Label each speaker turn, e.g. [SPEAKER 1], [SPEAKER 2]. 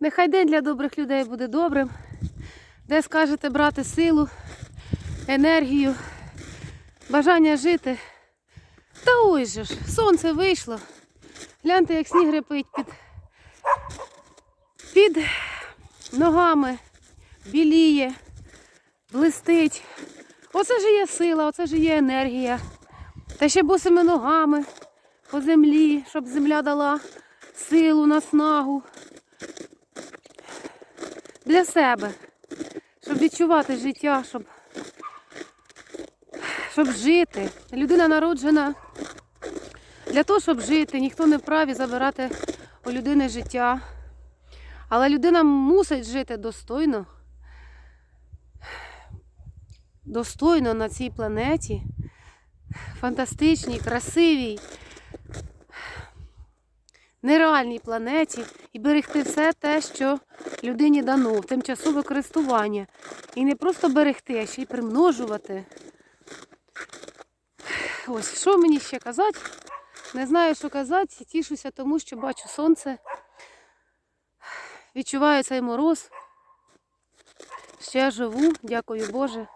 [SPEAKER 1] Нехай день для добрих людей буде добрим. Де скажете брати силу, енергію, бажання жити. Та ось же ж, сонце вийшло. Гляньте, як сніг репить під, під ногами, біліє, блистить. Оце ж є сила, оце ж є енергія. Та ще босими ногами по землі, щоб земля дала силу, наснагу для себе, щоб відчувати життя, щоб, щоб жити. Людина народжена для того, щоб жити. Ніхто не вправі забирати у людини життя. Але людина мусить жити достойно. Достойно на цій планеті, фантастичній, красивій, нереальній планеті і берегти все те, що людині дано в тимчасове користування. І не просто берегти, а ще й примножувати. Ось, що мені ще казати? Не знаю, що казати. Тішуся тому, що бачу сонце. Відчуваю цей мороз. Ще живу, дякую Боже.